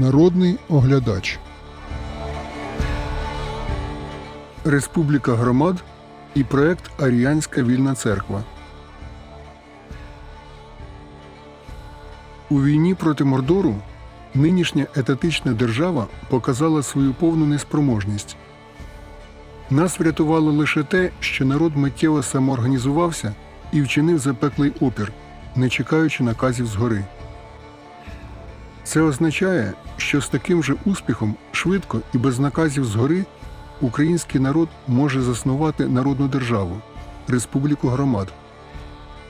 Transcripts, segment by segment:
Народний оглядач. Республіка громад і проект Аріанська вільна церква. У війні проти Мордору нинішня етатична держава показала свою повну неспроможність. Нас врятувало лише те, що народ миттєво самоорганізувався і вчинив запеклий опір, не чекаючи наказів згори. Це означає, що з таким же успіхом швидко і без наказів згори український народ може заснувати народну державу Республіку громад.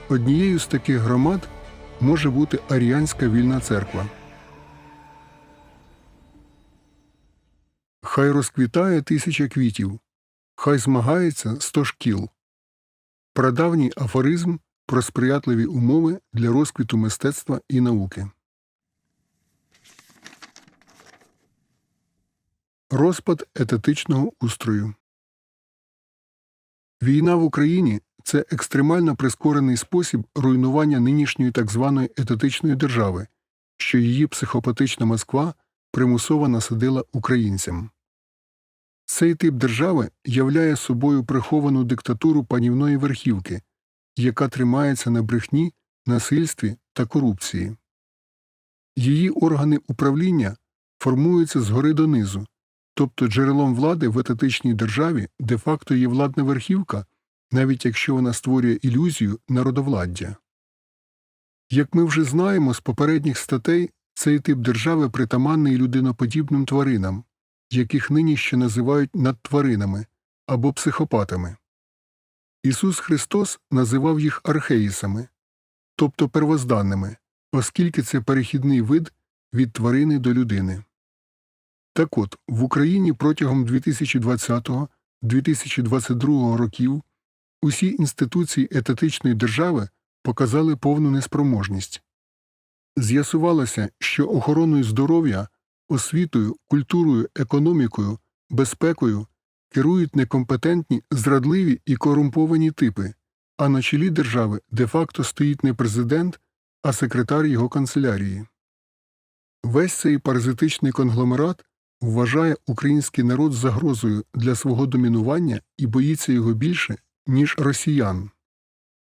Однією з таких громад може бути Аріанська вільна церква. Хай розквітає тисяча квітів, хай змагається сто шкіл. Прадавній афоризм про сприятливі умови для розквіту мистецтва і науки. Розпад етатичного устрою. Війна в Україні це екстремально прискорений спосіб руйнування нинішньої так званої етатичної держави, що її психопатична Москва примусово насадила українцям. Цей тип держави являє собою приховану диктатуру панівної верхівки, яка тримається на брехні, насильстві та корупції. Її органи управління формуються згори донизу, тобто джерелом влади в етатичній державі де-факто є владна верхівка, навіть якщо вона створює ілюзію народовладдя. Як ми вже знаємо з попередніх статей, цей тип держави притаманний людиноподібним тваринам, яких нині ще називають надтваринами або психопатами. Ісус Христос називав їх археїсами, тобто первозданними, оскільки це перехідний вид від тварини до людини. Так от, в Україні протягом 2020-2022 років усі інституції етатичної держави показали повну неспроможність. З'ясувалося, що охороною здоров'я, освітою, культурою, економікою, безпекою керують некомпетентні, зрадливі і корумповані типи, а на чолі держави де-факто стоїть не президент, а секретар його канцелярії. Весь цей паразитичний конгломерат вважає український народ загрозою для свого домінування і боїться його більше, ніж росіян.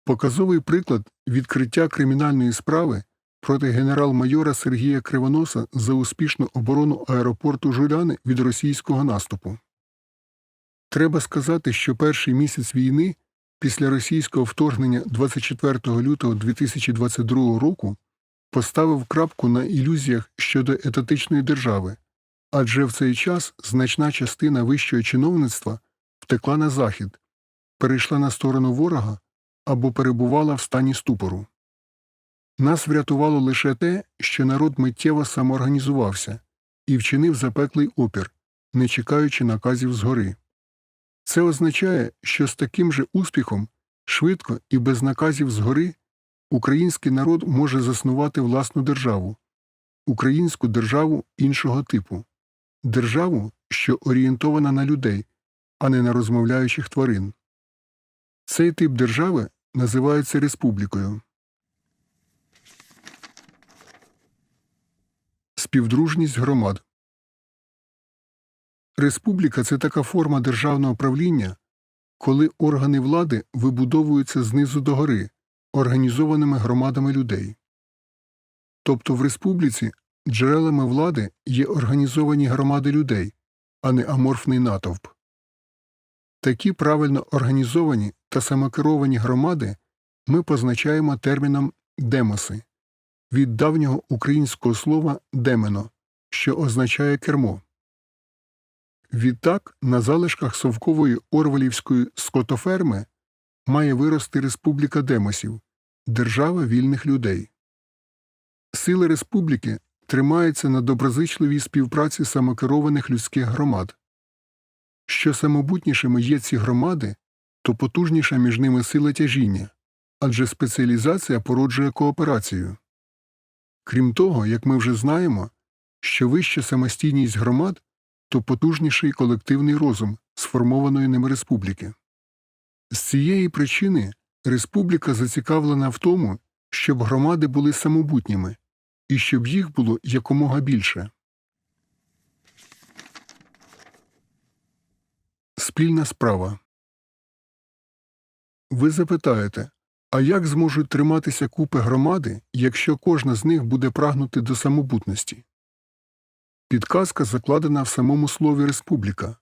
Показовий приклад відкриття кримінальної справи проти генерал-майора Сергія Кривоноса за успішну оборону аеропорту Жуляни від російського наступу. Треба сказати, що перший місяць війни після російського вторгнення 24 лютого 2022 року поставив крапку на ілюзіях щодо етатичної держави, адже в цей час значна частина вищого чиновництва втекла на захід, перейшла на сторону ворога або перебувала в стані ступору. Нас врятувало лише те, що народ миттєво самоорганізувався і вчинив запеклий опір, не чекаючи наказів згори. Це означає, що з таким же успіхом, швидко і без наказів згори, український народ може заснувати власну державу, українську державу іншого типу, державу, що орієнтована на людей, а не на розмовляючих тварин. Цей тип держави називається республікою. Співдружність громад Республіка це така форма державного правління, коли органи влади вибудовуються знизу до гори, організованими громадами людей. Тобто в республіці джерелами влади є організовані громади людей, а не аморфний натовп. Такі правильно організовані та самокеровані громади ми позначаємо терміном демоси від давнього українського слова демено, що означає кермо. Відтак, на залишках совкової Орвелівської скотоферми має вирости Республіка Демосів держава вільних людей. Сили республіки тримаються на доброзичливій співпраці самокерованих людських громад. Що самобутнішими є ці громади, то потужніша між ними сила тяжіння, адже спеціалізація породжує кооперацію. Крім того, як ми вже знаємо, що вища самостійність громад, то потужніший колективний розум сформованої ними республіки. З цієї причини республіка зацікавлена в тому, щоб громади були самобутніми і щоб їх було якомога більше. Спільна справа. Ви запитаєте, а як зможуть триматися купи громади, якщо кожна з них буде прагнути до самобутності? Підказка закладена в самому слові республіка,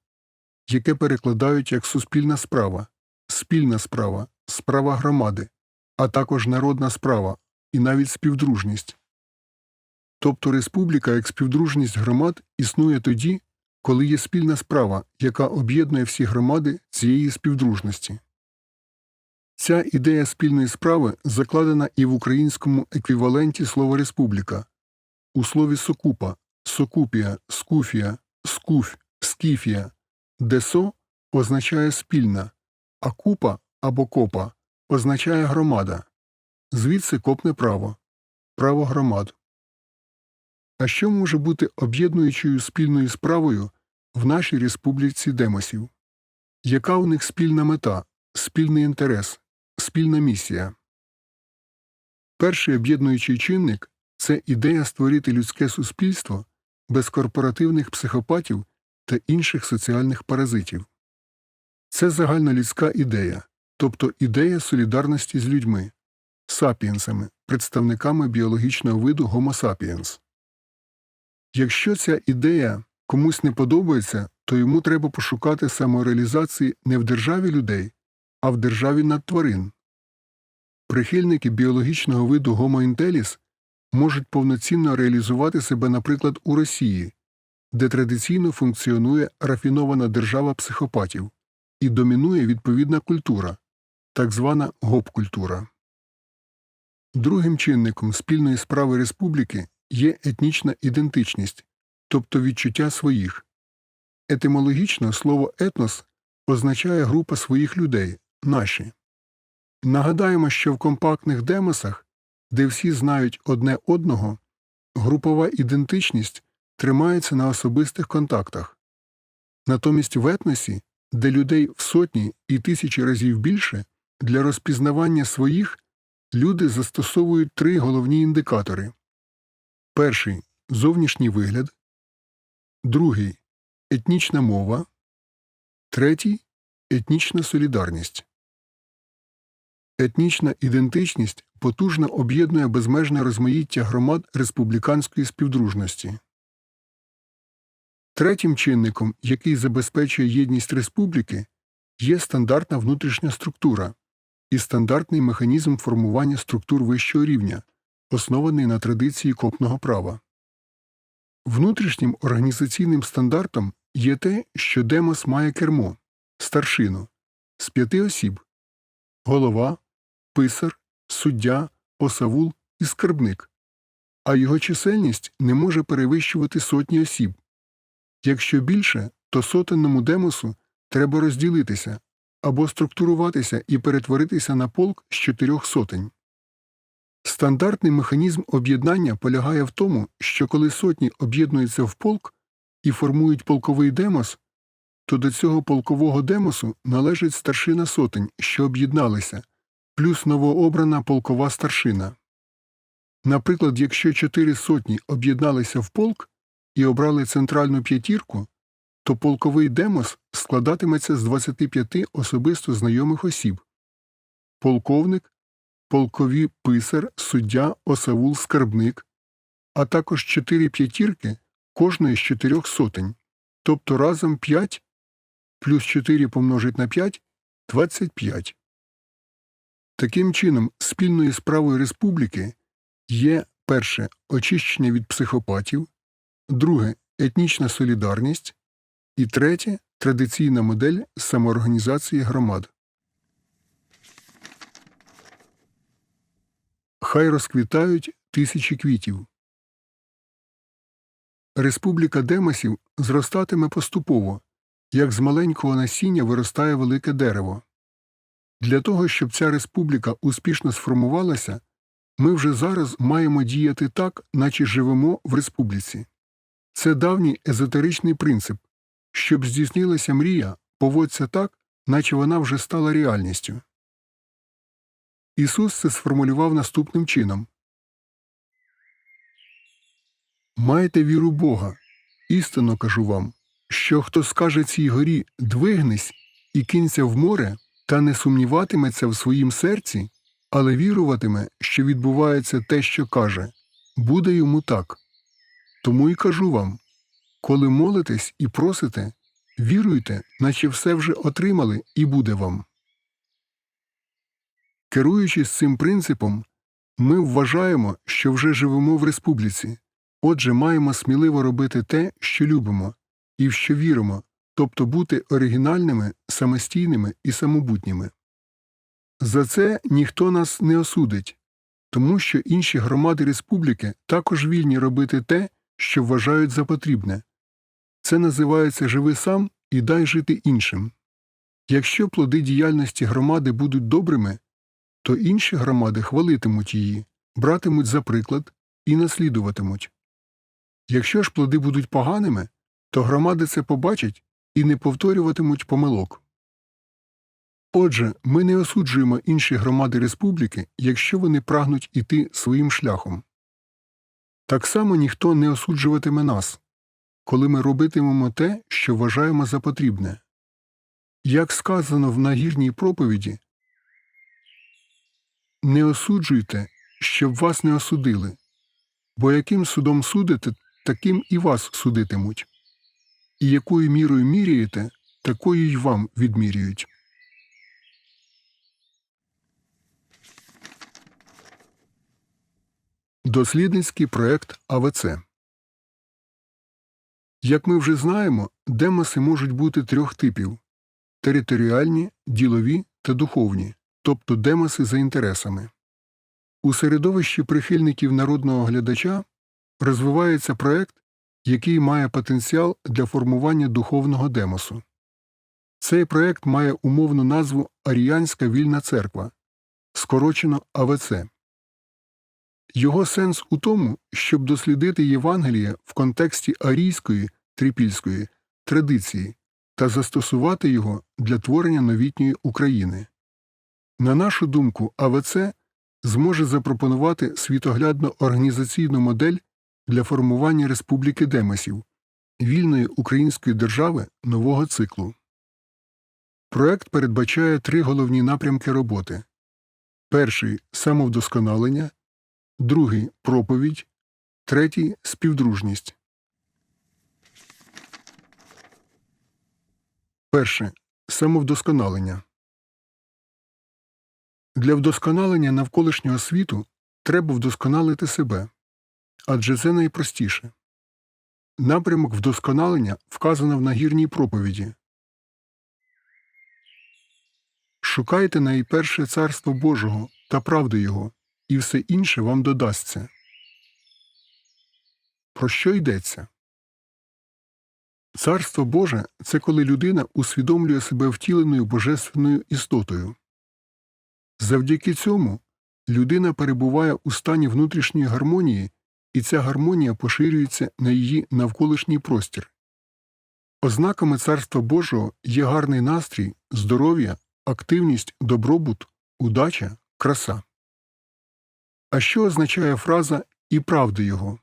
яке перекладають як суспільна справа, спільна справа, справа громади, а також народна справа і навіть співдружність. Тобто республіка як співдружність громад існує тоді, коли є спільна справа, яка об'єднує всі громади цієї співдружності. Ця ідея спільної справи закладена і в українському еквіваленті слова республіка у слові сокупа, сокупія, скуфія, скуф, скіфія, де со означає спільна, а купа або копа означає громада. Звідси копне право, право громад. А що може бути об'єднуючою спільною справою в нашій республіці Демосів? Яка у них спільна мета, спільний інтерес, спільна місія? Перший об'єднуючий чинник це ідея створити людське суспільство без корпоративних психопатів та інших соціальних паразитів. Це загальнолюдська ідея, тобто ідея солідарності з людьми, сапіенсами, представниками біологічного виду Homo sapiens. Якщо ця ідея комусь не подобається, то йому треба пошукати самореалізації не в державі людей, а в державі надтварин. Прихильники біологічного виду Homo intellis можуть повноцінно реалізувати себе, наприклад, у Росії, де традиційно функціонує рафінована держава психопатів і домінує відповідна культура, так звана гоп-культура. Другим чинником спільної справи республіки є етнічна ідентичність, тобто відчуття своїх. Етимологічно слово етнос означає група своїх людей, наші. Нагадаємо, що в компактних демосах, де всі знають одне одного, групова ідентичність тримається на особистих контактах. Натомість в етносі, де людей в сотні і тисячі разів більше, для розпізнавання своїх люди застосовують три головні індикатори перший зовнішній вигляд, другий етнічна мова, третій етнічна солідарність. Етнічна ідентичність потужно об'єднує безмежне розмаїття громад республіканської співдружності. Третім чинником, який забезпечує єдність республіки, є стандартна внутрішня структура і стандартний механізм формування структур вищого рівня, оснований на традиції копного права. Внутрішнім організаційним стандартом є те, що демос має кермо старшину з п'яти осіб голова, писар, суддя, осавул і скарбник, а його чисельність не може перевищувати сотні осіб. Якщо більше, то сотенному демосу треба розділитися або структуруватися і перетворитися на полк з чотирьох сотень. Стандартний механізм об'єднання полягає в тому, що коли сотні об'єднуються в полк і формують полковий демос, то до цього полкового демосу належить старшина сотень, що об'єдналися, плюс новообрана полкова старшина. Наприклад, якщо чотири сотні об'єдналися в полк і обрали центральну п'ятірку, то полковий демос складатиметься з 25 особисто знайомих осіб полковник, полкові писар, суддя, осавул, скарбник, а також чотири п'ятірки кожної з чотирьох сотень, тобто разом 5 плюс 4 помножить на 5 – 25. Таким чином, спільною справою республіки є перше очищення від психопатів, друге етнічна солідарність і третє традиційна модель самоорганізації громад. Хай розквітають тисячі квітів. Республіка Демосів зростатиме поступово, як з маленького насіння виростає велике дерево. Для того, щоб ця республіка успішно сформувалася, ми вже зараз маємо діяти так, наче живемо в республіці. Це давній езотеричний принцип щоб здійснилася мрія, поводься так, наче вона вже стала реальністю. Ісус це сформулював наступним чином Майте віру Бога. Істинно кажу вам, що хто скаже цій горі двигнись і кинься в море, та не сумніватиметься в своїм серці, але віруватиме, що відбувається те, що каже, буде йому так. Тому й кажу вам коли молитесь і просите, віруйте, наче все вже отримали і буде вам. Керуючись цим принципом, ми вважаємо, що вже живемо в республіці, отже, маємо сміливо робити те, що любимо, і в що віримо, тобто бути оригінальними, самостійними і самобутніми. За це ніхто нас не осудить, тому що інші громади республіки також вільні робити те, що вважають за потрібне. Це називається живи сам і дай жити іншим. Якщо плоди діяльності громади будуть добрими, то інші громади хвалитимуть її, братимуть за приклад і наслідуватимуть. Якщо ж плоди будуть поганими, то громади це побачать і не повторюватимуть помилок. Отже, ми не осуджуємо інші громади республіки, якщо вони прагнуть іти своїм шляхом. Так само ніхто не осуджуватиме нас, коли ми робитимемо те, що вважаємо за потрібне. Як сказано в нагірній проповіді, не осуджуйте, щоб вас не осудили, бо яким судом судите, таким і вас судитимуть, і якою мірою міряєте, такою й вам відмірюють. Дослідницький проект АВЦ Як ми вже знаємо, демоси можуть бути трьох типів територіальні, ділові та духовні, тобто демоси за інтересами. У середовищі прихильників народного глядача розвивається проект, який має потенціал для формування духовного демосу. Цей проект має умовну назву Аріянська вільна церква, скорочено АВЦ. Його сенс у тому, щоб дослідити Євангеліє в контексті арійської трипільської традиції та застосувати його для творення новітньої України. На нашу думку, АВЦ зможе запропонувати світоглядно організаційну модель для формування Республіки Демосів, вільної української держави нового циклу. Проект передбачає три головні напрямки роботи перший самовдосконалення, другий проповідь, третій співдружність. Перше самовдосконалення. Для вдосконалення навколишнього світу треба вдосконалити себе адже це найпростіше. Напрямок вдосконалення вказано в нагірній проповіді Шукайте найперше Царство Божого та правди Його, і все інше вам додасться. Про що йдеться? Царство Боже це коли людина усвідомлює себе втіленою божественною істотою. Завдяки цьому людина перебуває у стані внутрішньої гармонії, і ця гармонія поширюється на її навколишній простір. Ознаками Царства Божого є гарний настрій, здоров'я, активність, добробут, удача, краса. А що означає фраза і правди його?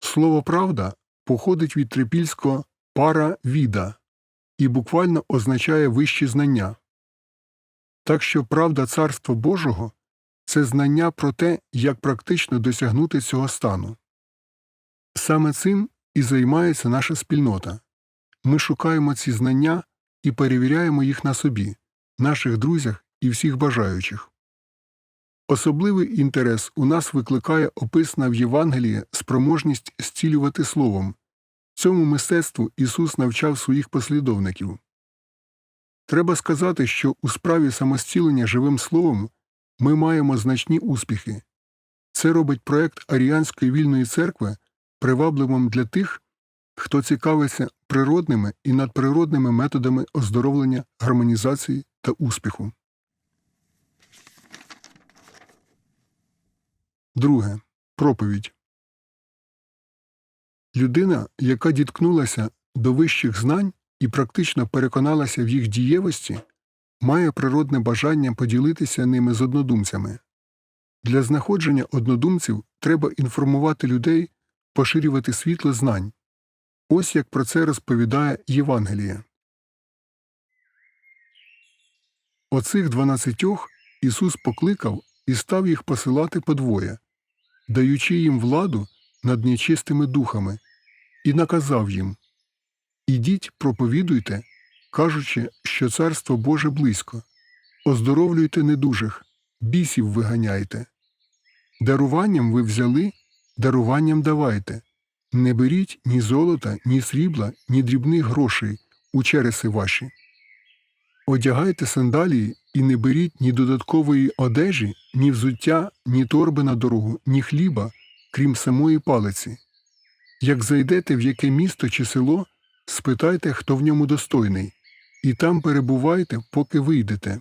Слово правда походить від трипільського пара віда і буквально означає вищі знання. Так що правда Царства Божого це знання про те, як практично досягнути цього стану. Саме цим і займається наша спільнота. Ми шукаємо ці знання і перевіряємо їх на собі, наших друзях і всіх бажаючих. Особливий інтерес у нас викликає описана в Євангелії спроможність зцілювати словом. Цьому мистецтву Ісус навчав своїх послідовників. Треба сказати, що у справі самостілення живим словом ми маємо значні успіхи. Це робить проект Аріанської вільної церкви привабливим для тих, хто цікавиться природними і надприродними методами оздоровлення, гармонізації та успіху. Друге. Проповідь Людина, яка діткнулася до вищих знань і практично переконалася в їх дієвості, має природне бажання поділитися ними з однодумцями. Для знаходження однодумців треба інформувати людей, поширювати світло знань. Ось як про це розповідає Євангеліє. Оцих дванадцятьох Ісус покликав і став їх посилати подвоє, даючи їм владу над нечистими духами, і наказав їм Ідіть, проповідуйте, кажучи, що царство Боже близько, оздоровлюйте недужих, бісів виганяйте. Даруванням ви взяли, даруванням давайте. Не беріть ні золота, ні срібла, ні дрібних грошей у череси ваші. Одягайте сандалії і не беріть ні додаткової одежі, ні взуття, ні торби на дорогу, ні хліба, крім самої палиці. Як зайдете в яке місто чи село, спитайте, хто в ньому достойний, і там перебувайте, поки вийдете.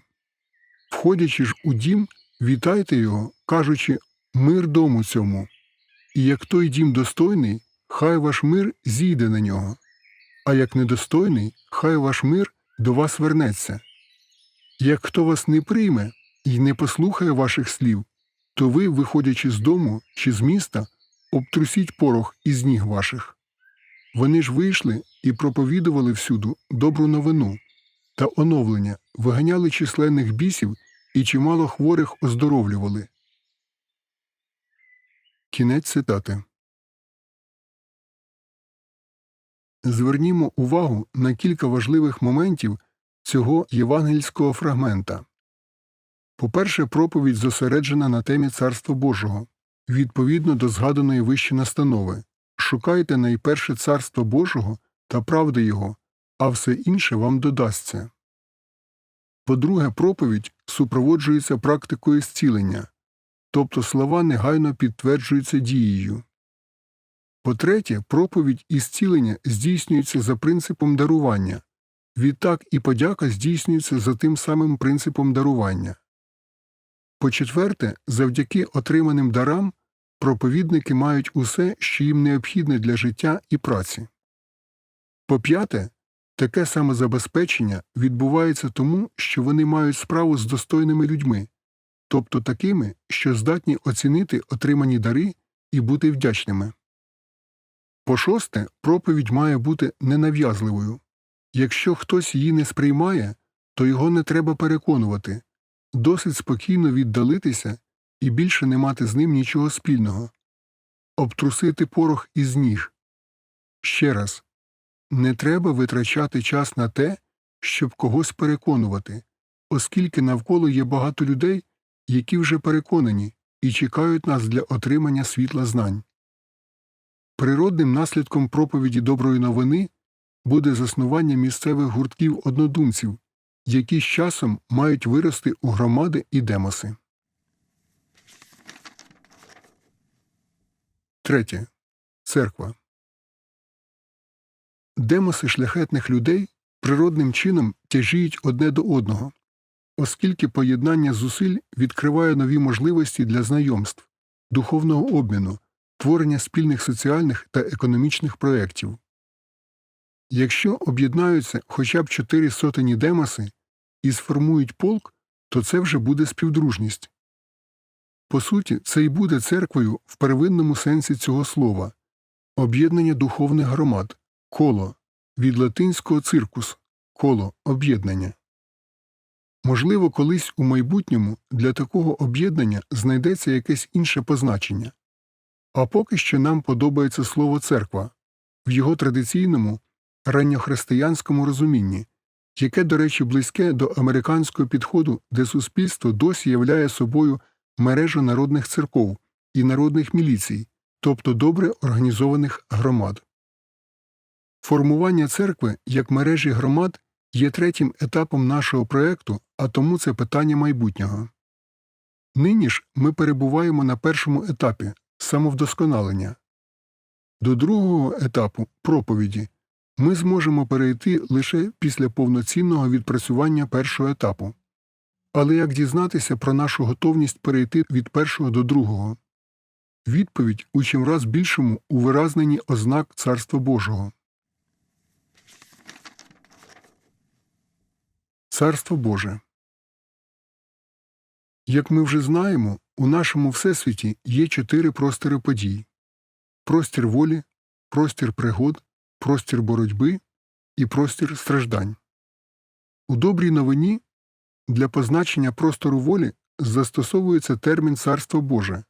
Входячи ж у дім, вітайте його, кажучи мир дому цьому. І як той дім достойний, хай ваш мир зійде на нього, а як недостойний, хай ваш мир до вас вернеться. Як хто вас не прийме і не послухає ваших слів, то ви, виходячи з дому чи з міста, обтрусіть порох із ніг ваших. Вони ж вийшли і проповідували всюду добру новину та оновлення, виганяли численних бісів і чимало хворих оздоровлювали. Кінець цитати. Звернімо увагу на кілька важливих моментів цього євангельського фрагмента. По-перше, проповідь зосереджена на темі Царства Божого, відповідно до згаданої вище настанови Шукайте найперше Царство Божого та правди Його, а все інше вам додасться. По-друге, проповідь супроводжується практикою зцілення, тобто слова негайно підтверджуються дією. По-третє, проповідь і зцілення здійснюються за принципом дарування, відтак і подяка здійснюється за тим самим принципом дарування. По-четверте, завдяки отриманим дарам проповідники мають усе, що їм необхідне для життя і праці. По-п'яте, таке самозабезпечення відбувається тому, що вони мають справу з достойними людьми, тобто такими, що здатні оцінити отримані дари і бути вдячними. По шосте, проповідь має бути ненав'язливою. Якщо хтось її не сприймає, то його не треба переконувати досить спокійно віддалитися і більше не мати з ним нічого спільного, обтрусити порох із ніг. Ще раз не треба витрачати час на те, щоб когось переконувати, оскільки навколо є багато людей, які вже переконані і чекають нас для отримання світла знань. Природним наслідком проповіді доброї новини буде заснування місцевих гуртків однодумців, які з часом мають вирости у громади і демоси. Третє. Церква. Демоси шляхетних людей природним чином тяжіють одне до одного, оскільки поєднання зусиль відкриває нові можливості для знайомств, духовного обміну, творення спільних соціальних та економічних проєктів. Якщо об'єднаються хоча б чотири сотені демоси і сформують полк, то це вже буде співдружність. По суті, це й буде церквою в первинному сенсі цього слова об'єднання духовних громад, коло від латинського циркус, коло об'єднання. Можливо, колись у майбутньому для такого об'єднання знайдеться якесь інше позначення. А поки що нам подобається слово церква в його традиційному ранньохристиянському розумінні, яке, до речі, близьке до американського підходу, де суспільство досі являє собою мережу народних церков і народних міліцій, тобто добре організованих громад. Формування церкви як мережі громад є третім етапом нашого проєкту, а тому це питання майбутнього. Нині ж ми перебуваємо на першому етапі самовдосконалення. До другого етапу проповіді ми зможемо перейти лише після повноцінного відпрацювання першого етапу. Але як дізнатися про нашу готовність перейти від першого до другого? Відповідь у чимраз більшому у виразненні ознак Царства Божого. Царство Боже. Як ми вже знаємо, у нашому Всесвіті є чотири простори подій простір волі, простір пригод, простір боротьби і простір страждань. У добрій новині Для позначення простору волі застосовується термін Царство Боже,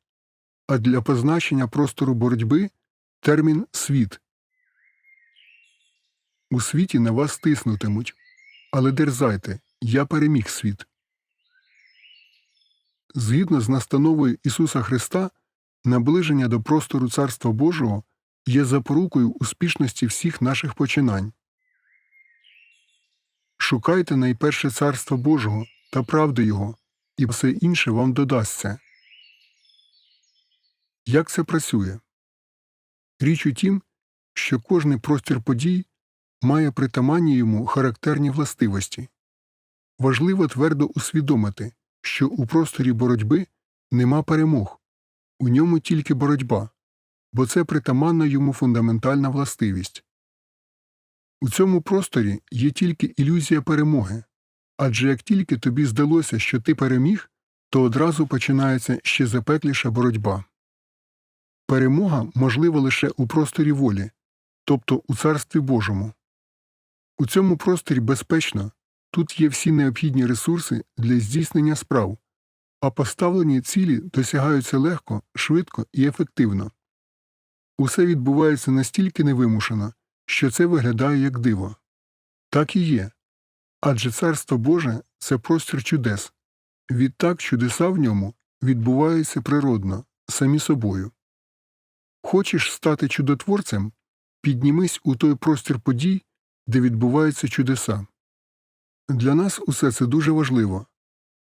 а для позначення простору боротьби термін світ. У світі на вас тиснутимуть, але дерзайте, я переміг світ. Згідно з настановою Ісуса Христа, наближення до простору Царства Божого є запорукою успішності всіх наших починань. Шукайте найперше Царства Божого та правди Його, і все інше вам додасться. Як це працює? Річ у тім, що кожний простір подій має притаманні йому характерні властивості. Важливо твердо усвідомити, що у просторі боротьби нема перемог, у ньому тільки боротьба, бо це притаманна йому фундаментальна властивість. У цьому просторі є тільки ілюзія перемоги, адже як тільки тобі здалося, що ти переміг, то одразу починається ще запекліша боротьба. Перемога можлива лише у просторі волі, тобто у Царстві Божому. У цьому просторі безпечно, тут є всі необхідні ресурси для здійснення справ, а поставлені цілі досягаються легко, швидко і ефективно. Усе відбувається настільки невимушено, що це виглядає як диво. Так і є. Адже Царство Боже це простір чудес. Відтак чудеса в ньому відбуваються природно, самі собою. Хочеш стати чудотворцем? Піднімись у той простір подій, де відбуваються чудеса. Для нас усе це дуже важливо,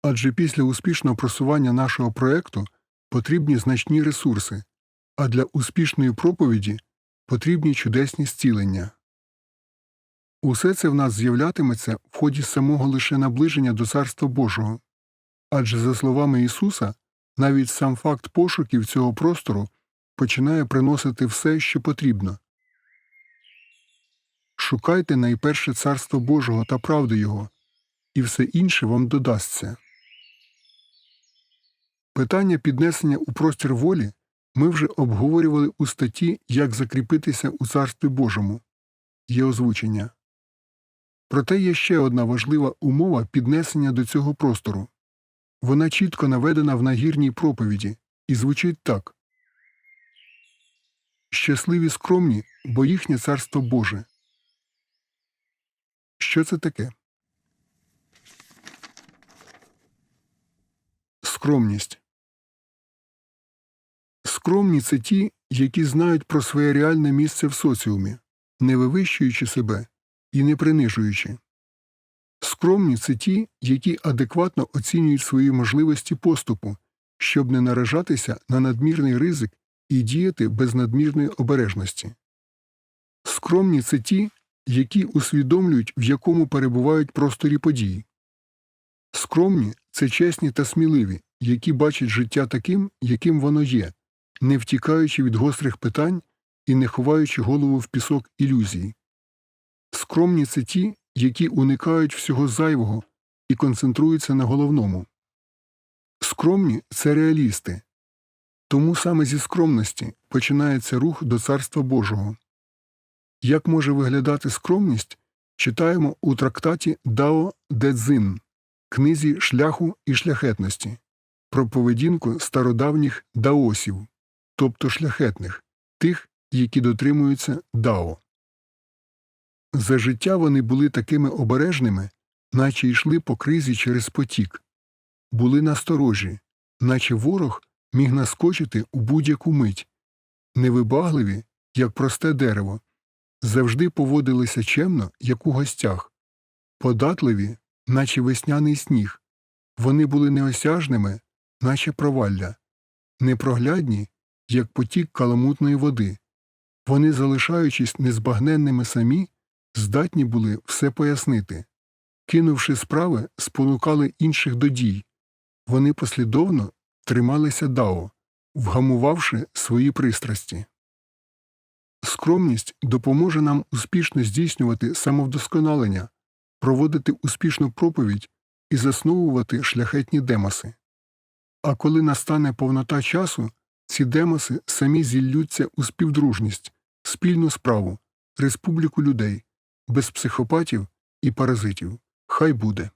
адже після успішного просування нашого проекту потрібні значні ресурси, а для успішної проповіді потрібні чудесні зцілення. Усе це в нас з'являтиметься в ході самого лише наближення до Царства Божого, адже, за словами Ісуса, навіть сам факт пошуків цього простору починає приносити все, що потрібно. Шукайте найперше Царство Божого та правди Його, і все інше вам додасться. Питання піднесення у простір волі ми вже обговорювали у статті Як закріпитися у Царстві Божому є озвучення. Проте є ще одна важлива умова піднесення до цього простору. Вона чітко наведена в нагірній проповіді і звучить так Щасливі скромні, бо їхнє царство Боже. Що це таке? Скромність. Скромні це ті, які знають про своє реальне місце в соціумі, не вивищуючи себе і не принижуючи. Скромні це ті, які адекватно оцінюють свої можливості поступу, щоб не наражатися на надмірний ризик і діяти без надмірної обережності. Скромні це ті, які усвідомлюють, в якому перебувають просторі події. Скромні це чесні та сміливі, які бачать життя таким, яким воно є, не втікаючи від гострих питань і не ховаючи голову в пісок ілюзії. Скромні це ті, які уникають всього зайвого і концентруються на головному. Скромні це реалісти. Тому саме зі скромності починається рух до Царства Божого. Як може виглядати скромність, читаємо у трактаті Дао Де Цзин, книзі шляху і шляхетності про поведінку стародавніх даосів, тобто шляхетних, тих, які дотримуються дао. За життя вони були такими обережними, наче йшли по кризі через потік, були насторожі, наче ворог міг наскочити у будь-яку мить, невибагливі, як просте дерево, завжди поводилися чемно, як у гостях, податливі, наче весняний сніг, вони були неосяжними, наче провалля, непроглядні, як потік каламутної води. Вони, залишаючись незбагненними самі, здатні були все пояснити. Кинувши справи, спонукали інших до дій. Вони послідовно трималися дао, вгамувавши свої пристрасті. Скромність допоможе нам успішно здійснювати самовдосконалення, проводити успішну проповідь і засновувати шляхетні демоси. А коли настане повнота часу, ці демоси самі зіллються у співдружність, спільну справу, республіку людей, без психопатів і паразитів. Хай буде.